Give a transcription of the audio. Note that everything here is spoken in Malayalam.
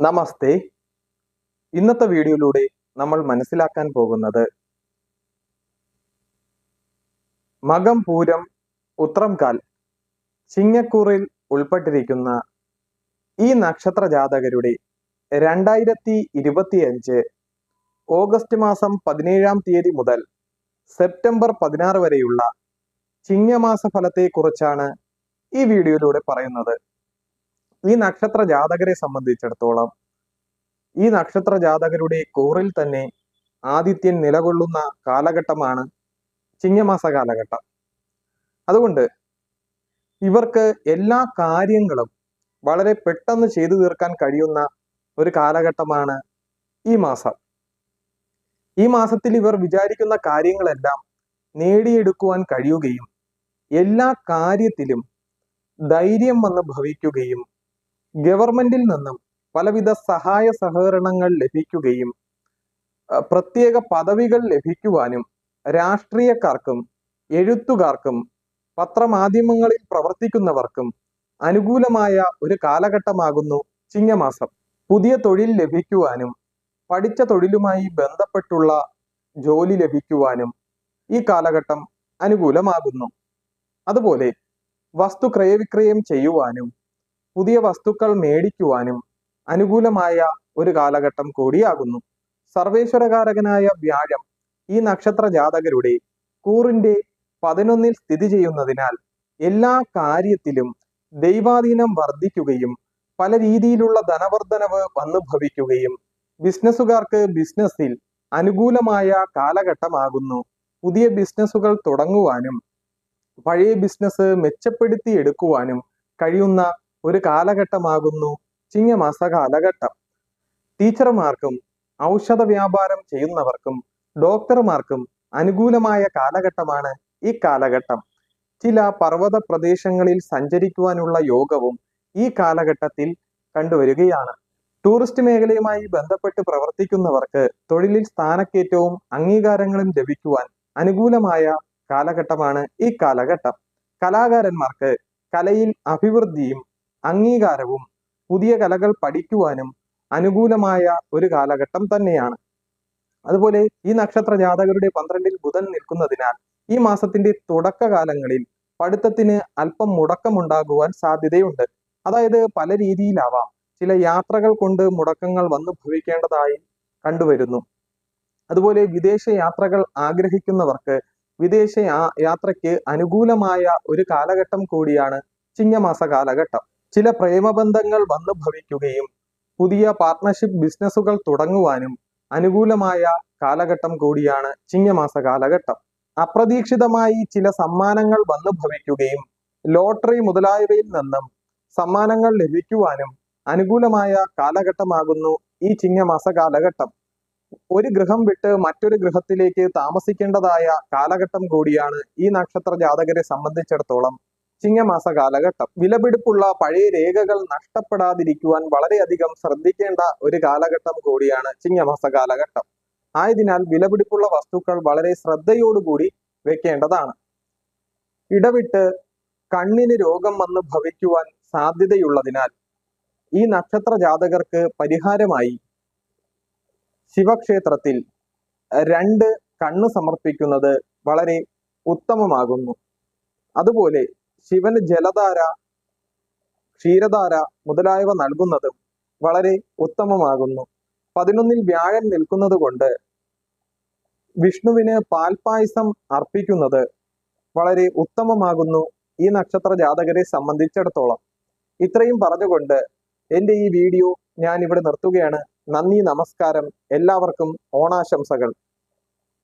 നമസ്തേ. ഇന്നത്തെ വീഡിയോയിലൂടെ നമ്മൾ മനസ്സിലാക്കാൻ പോകുന്നത് മകം പൂരം ഉത്രംകാൽ ചിങ്ങക്കൂറിൽ ഉൾപ്പെട്ടിരിക്കുന്ന ഈ നക്ഷത്ര ജാതകരുടെ രണ്ടായിരത്തി ഇരുപത്തിയഞ്ച് ഓഗസ്റ്റ് മാസം പതിനേഴാം തീയതി മുതൽ സെപ്റ്റംബർ പതിനാറ് വരെയുള്ള ചിങ്ങമാസ ഫലത്തെക്കുറിച്ചാണ് ഈ വീഡിയോയിലൂടെ പറയുന്നത്. ഈ നക്ഷത്ര ജാതകരെ സംബന്ധിച്ചിടത്തോളം ഈ നക്ഷത്ര ജാതകരുടെ കോറിൽ തന്നെ ആദിത്യൻ നിലകൊള്ളുന്ന കാലഘട്ടമാണ് ചിങ്ങമാസ കാലഘട്ടം. അതുകൊണ്ട് ഇവർക്ക് എല്ലാ കാര്യങ്ങളും വളരെ പെട്ടെന്ന് ചെയ്തു തീർക്കാൻ കഴിയുന്ന ഒരു കാലഘട്ടമാണ് ഈ മാസം. ഈ മാസത്തിൽ ഇവർ വിചാരിക്കുന്ന കാര്യങ്ങളെല്ലാം നേടിയെടുക്കുവാൻ കഴിയുകയും എല്ലാ കാര്യത്തിലും ധൈര്യം വന്ന് ഭവിക്കുകയും ഗവൺമെന്റിൽ നിന്നും പലവിധ സഹായ സഹകരണങ്ങൾ ലഭിക്കുകയും പ്രത്യേക പദവികൾ ലഭിക്കുവാനും രാഷ്ട്രീയക്കാർക്കും എഴുത്തുകാർക്കും പത്രമാധ്യമങ്ങളിൽ പ്രവർത്തിക്കുന്നവർക്കും അനുകൂലമായ ഒരു കാലഘട്ടമാകുന്നു ചിങ്ങമാസം. പുതിയ തൊഴിൽ ലഭിക്കുവാനും പഠിച്ച തൊഴിലുമായി ബന്ധപ്പെട്ടുള്ള ജോലി ലഭിക്കുവാനും ഈ കാലഘട്ടം അനുകൂലമാകുന്നു. അതുപോലെ വസ്തു ക്രയവിക്രയം ചെയ്യുവാനും പുതിയ വസ്തുക്കൾ മേടിക്കുവാനും അനുകൂലമായ ഒരു കാലഘട്ടം കൂടിയാകുന്നു. സർവേശ്വരകാരകനായ വ്യാഴം ഈ നക്ഷത്ര ജാതകരുടെ കൂറിന്റെ പതിനൊന്നിൽ സ്ഥിതി ചെയ്യുന്നതിനാൽ എല്ലാ കാര്യത്തിലും ദൈവാധീനം വർദ്ധിക്കുകയും പല രീതിയിലുള്ള ധനവർദ്ധനവ് വന്നു ഭവിക്കുകയും ബിസിനസ്സുകാർക്ക് ബിസിനസ്സിൽ അനുകൂലമായ കാലഘട്ടമാകുന്നു. പുതിയ ബിസിനസ്സുകൾ തുടങ്ങുവാനും പഴയ ബിസിനസ് മെച്ചപ്പെടുത്തി എടുക്കുവാനും കഴിയുന്ന ഒരു കാലഘട്ടമാകുന്നു. ചിങ്ങമാസ കാലഘട്ടം. ടീച്ചർമാർക്കും ഔഷധ വ്യാപാരം ചെയ്യുന്നവർക്കും ഡോക്ടർമാർക്കും അനുകൂലമായ കാലഘട്ടമാണ് ഈ കാലഘട്ടം. ചില പർവത പ്രദേശങ്ങളിൽ സഞ്ചരിക്കുവാനുള്ള യോഗവും ഈ കാലഘട്ടത്തിൽ കണ്ടുവരികയാണ്. ടൂറിസ്റ്റ് മേഖലയുമായി ബന്ധപ്പെട്ട് പ്രവർത്തിക്കുന്നവർക്ക് തൊഴിലിൽ സ്ഥാനക്കയറ്റവും അംഗീകാരങ്ങളും ലഭിക്കുവാൻ അനുകൂലമായ കാലഘട്ടമാണ് ഈ കാലഘട്ടം. കലാകാരന്മാർക്ക് കലയിൽ അഭിവൃദ്ധിയും അംഗീകാരവും പുതിയ കലകൾ പഠിക്കുവാനും അനുകൂലമായ ഒരു കാലഘട്ടം തന്നെയാണ്. അതുപോലെ ഈ നക്ഷത്ര ജാതകരുടെ പന്ത്രണ്ടിൽ ബുധൻ നിൽക്കുന്നതിനാൽ ഈ മാസത്തിന്റെ തുടക്കകാലങ്ങളിൽ പഠിത്തത്തിന് അല്പം മുടക്കമുണ്ടാകുവാൻ സാധ്യതയുണ്ട്. അതായത് പല രീതിയിലാവാം. ചില യാത്രകൾ കൊണ്ട് മുടക്കങ്ങൾ വന്നു ഭവിക്കേണ്ടതായി കണ്ടുവരുന്നു. അതുപോലെ വിദേശ യാത്രകൾ ആഗ്രഹിക്കുന്നവർക്ക് വിദേശ യാത്രയ്ക്ക് അനുകൂലമായ ഒരു കാലഘട്ടം കൂടിയാണ് ചിങ്ങമാസ കാലഘട്ടം. ചില പ്രേമബന്ധങ്ങൾ വന്നു ഭവിക്കുകയും പുതിയ പാർട്ട്ണർഷിപ്പ് ബിസിനസ്സുകൾ തുടങ്ങുവാനും അനുകൂലമായ കാലഘട്ടം കൂടിയാണ് ചിങ്ങമാസ കാലഘട്ടം. അപ്രതീക്ഷിതമായി ചില സമ്മാനങ്ങൾ വന്നു ഭവിക്കുകയും ലോട്ടറി മുതലായവയിൽ നിന്നും സമ്മാനങ്ങൾ ലഭിക്കുവാനും അനുകൂലമായ കാലഘട്ടമാകുന്നു ഈ ചിങ്ങമാസ കാലഘട്ടം. ഒരു ഗൃഹം വിട്ട് മറ്റൊരു ഗൃഹത്തിലേക്ക് താമസിക്കേണ്ടതായ കാലഘട്ടം കൂടിയാണ് ഈ നക്ഷത്ര ജാതകരെ സംബന്ധിച്ചിടത്തോളം ചിങ്ങമാസ കാലഘട്ടം വിലപിടിപ്പുള്ള പഴയ രേഖകൾ നഷ്ടപ്പെടാതിരിക്കുവാൻ വളരെയധികം ശ്രദ്ധിക്കേണ്ട ഒരു കാലഘട്ടം കൂടിയാണ് ചിങ്ങമാസ കാലഘട്ടം ആയതിനാൽ വിലപിടിപ്പുള്ള വസ്തുക്കൾ വളരെ ശ്രദ്ധയോടുകൂടി വെക്കേണ്ടതാണ്. ഇടവിട്ട് കണ്ണിന് രോഗം വന്ന് ഭവിക്കുവാൻ സാധ്യതയുള്ളതിനാൽ ഈ നക്ഷത്ര ജാതകർക്ക് പരിഹാരമായി ശിവക്ഷേത്രത്തിൽ രണ്ട് കണ്ണ് സമർപ്പിക്കുന്നത് വളരെ ഉത്തമമാകുന്നു. അതുപോലെ ശിവന് ജലധാര ക്ഷീരധാര മുതലായവ നൽകുന്നതും വളരെ ഉത്തമമാകുന്നു. പതിനൊന്നിൽ വ്യാഴൻ നിൽക്കുന്നത് കൊണ്ട് വിഷ്ണുവിന് പാൽപായസം അർപ്പിക്കുന്നത് വളരെ ഉത്തമമാകുന്നു ഈ നക്ഷത്ര ജാതകരെ സംബന്ധിച്ചിടത്തോളം. ഇത്രയും പറഞ്ഞുകൊണ്ട് എന്റെ ഈ വീഡിയോ ഞാൻ ഇവിടെ നിർത്തുകയാണ്. നന്ദി നമസ്കാരം. എല്ലാവർക്കും ഓണാശംസകൾ.